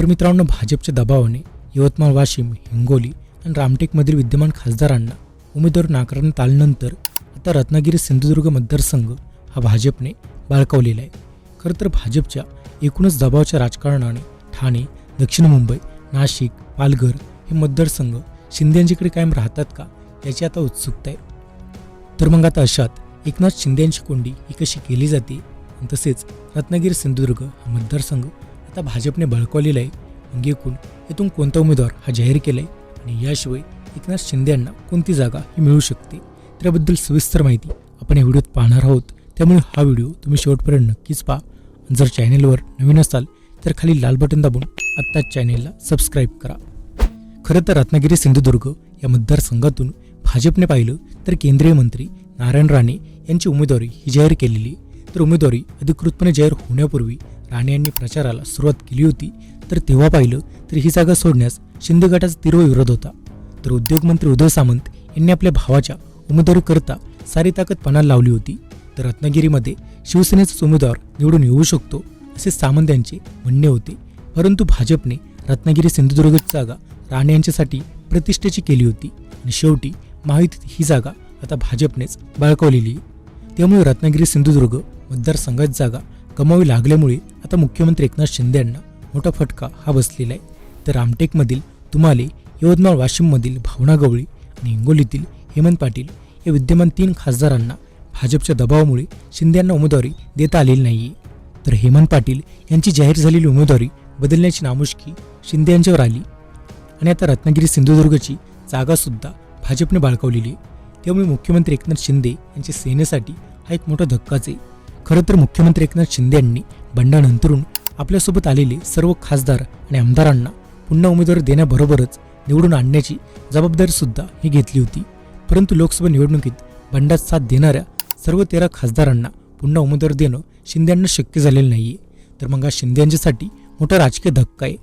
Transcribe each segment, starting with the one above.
तर मित्रांनो भाजपच्या दबावाने यवतमाळ वाशिम हिंगोली आणि रामटेकमधील विद्यमान खासदारांना उमेदवार नाकारण्यात आल्यानंतर आता रत्नागिरी सिंधुदुर्ग मतदारसंघ हा भाजपने बाळकावलेला आहे. खरं तर भाजपच्या एकूणच दबावाच्या राजकारणाने ठाणे दक्षिण मुंबई नाशिक पालघर हे मतदारसंघ शिंदेंच्याकडे कायम राहतात का याची आता उत्सुकता आहे. तर मग आता अशात एकनाथ शिंदेंची कोंडी ही कशी केली जाते? आणि तसेच रत्नागिरी सिंधुदुर्ग हा मतदारसंघ आता भाजपने बळकवलेलं आहे. मग एकूण येथून कोणता उमेदवार हा जाहीर केला आहे आणि याशिवाय एकनाथ शिंदे यांना कोणती जागा ही मिळू शकते? त्याबद्दल सविस्तर माहिती आपण या व्हिडिओत पाहणार आहोत. त्यामुळे हा व्हिडिओ तुम्ही शेवटपर्यंत नक्कीच पहा. जर चॅनेलवर नवीन असाल तर खाली लाल बटन दाबून आत्ताच चॅनेलला सबस्क्राईब करा. खरं तर रत्नागिरी सिंधुदुर्ग या मतदारसंघातून भाजपने पाहिलं तर केंद्रीय मंत्री नारायण राणे यांची उमेदवारी ही जाहीर केलेली तर उमेदवारी अधिकृतपणे जाहीर होण्यापूर्वी राणे यांनी प्रचाराला सुरुवात केली होती तर तेव्हा पाहिलं तर ही जागा सोडण्यास शिंदे गटाचा तीव्र विरोध होता. तर उद्योगमंत्री उदय सामंत यांनी आपल्या भावाच्या उमेदवारीकरता सारी ताकद पणाला लावली होती. तर रत्नागिरीमध्ये शिवसेनेचाच उमेदवार निवडून येऊ शकतो असे सामंत यांचे म्हणणे होते. परंतु भाजपने रत्नागिरी सिंधुदुर्गची जागा राणे यांच्यासाठी प्रतिष्ठेची केली होती. आणि शेवटी महायुतीत ही जागा आता भाजपनेच बाळकावलेली त्यामुळे रत्नागिरी सिंधुदुर्ग मतदारसंघात जागा गमावी लागल्यामुळे आता मुख्यमंत्री एकनाथ शिंदे यांना मोठा फटका हा बसलेला आहे. तर रामटेकमधील तुम्हाला यवतमाळ वाशिममधील भावना गवळी आणि हिंगोलीतील हेमंत पाटील या विद्यमान तीन खासदारांना भाजपच्या दबावामुळे शिंदे यांना उमेदवारी देता आलेली नाही तर हेमंत पाटील यांची जाहीर झालेली उमेदवारी बदलण्याची नामुष्की शिंदे यांच्यावर आली आणि आता रत्नागिरी सिंधुदुर्गची जागासुद्धा भाजपने बाळकावलेली आहे. त्यामुळे मुख्यमंत्री एकनाथ शिंदे यांच्या सेनेसाठी हा एक मोठा धक्काच आहे. खरं तर मुख्यमंत्री एकनाथ शिंदे यांनी बंडानंतरून आपल्यासोबत आलेले सर्व खासदार आणि आमदारांना पुन्हा उमेदवारी देण्याबरोबरच निवडून आणण्याची जबाबदारी सुद्धा ही घेतली होती. परंतु लोकसभा निवडणुकीत बंडात साथ देणाऱ्या सर्व तेरा खासदारांना पुन्हा उमेदवार देणं शिंदे यांना शक्य झालेलं नाहीये. तर मग हा शिंदे यांच्यासाठी मोठा राजकीय धक्का आहे.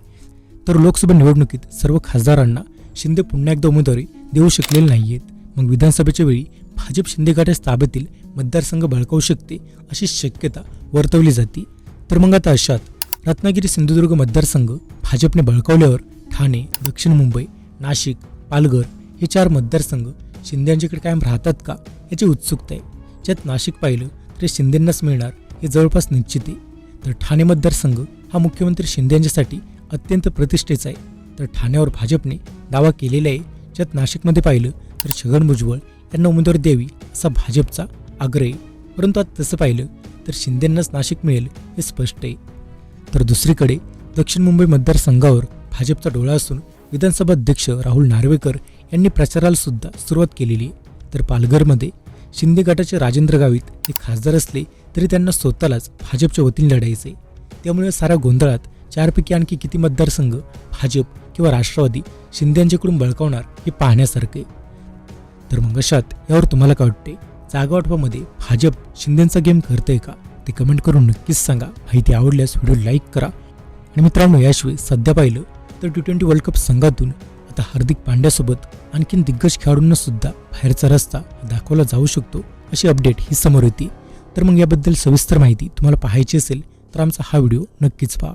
तर लोकसभा निवडणुकीत सर्व खासदारांना शिंदे पुन्हा एकदा उमेदवारी देऊ शकलेले नाहीयेत. मग विधानसभेच्या वेळी भाजप शिंदे गटाच्या ताब्यातील मतदारसंघ बळकावू शकते अशी शक्यता वर्तवली जाते. तर मग आता अशात रत्नागिरी सिंधुदुर्ग मतदारसंघ भाजपने बळकावल्यावर ठाणे दक्षिण मुंबई नाशिक पालघर हे चार मतदारसंघ शिंदे यांच्याकडे कायम राहतात का याची उत्सुकता आहे. ज्यात नाशिक पाहिलं तर शिंदेंनाच मिळणार हे जवळपास निश्चित आहे. तर ठाणे मतदारसंघ हा मुख्यमंत्री शिंदे यांच्यासाठी अत्यंत प्रतिष्ठेचा आहे. तर ठाण्यावर भाजपने दावा केलेला आहे. ज्यात नाशिकमध्ये पाहिलं तर छगन भुजबळ त्यांना उमेदवारी द्यावी असा भाजपचा आग्रह. आहे परंतु आता तसं पाहिलं तर शिंदेंनाच नाशिक मिळेल हे स्पष्ट आहे. तर दुसरीकडे दक्षिण मुंबई मतदारसंघावर भाजपचा डोळा असून विधानसभा अध्यक्ष राहुल नार्वेकर यांनी प्रचाराला सुद्धा सुरुवात केलेली आहे. तर पालघरमध्ये शिंदे गटाचे राजेंद्र गावित हे खासदार असले तरी त्यांना स्वतःलाच भाजपच्या वतीने लढायचे त्यामुळे साऱ्या गोंधळात चारपैकी आणखी किती मतदारसंघ भाजप किंवा राष्ट्रवादी शिंदे यांच्याकडून बळकावणार हे पाहण्यासारखे तर मग अशात यावर तुम्हाला काय वाटते? जागा वाटपामध्ये भाजप शिंदेचा गेम करते का? ते कमेंट करून नक्कीच सांगा. माहिती आवडल्यास व्हिडिओ लाईक करा. आणि मित्रांनो याशिवाय सध्या पाहिलं तर टी ट्वेंटी वर्ल्ड कप संघातून आता हार्दिक पांड्यासोबत आणखीन दिग्गज खेळाडूंना सुद्धा बाहेरचा रस्ता दाखवला जाऊ शकतो अशी अपडेट ही समोर येते. तर मग याबद्दल सविस्तर माहिती तुम्हाला पाहायची असेल तर आमचा हा व्हिडिओ नक्कीच पहा.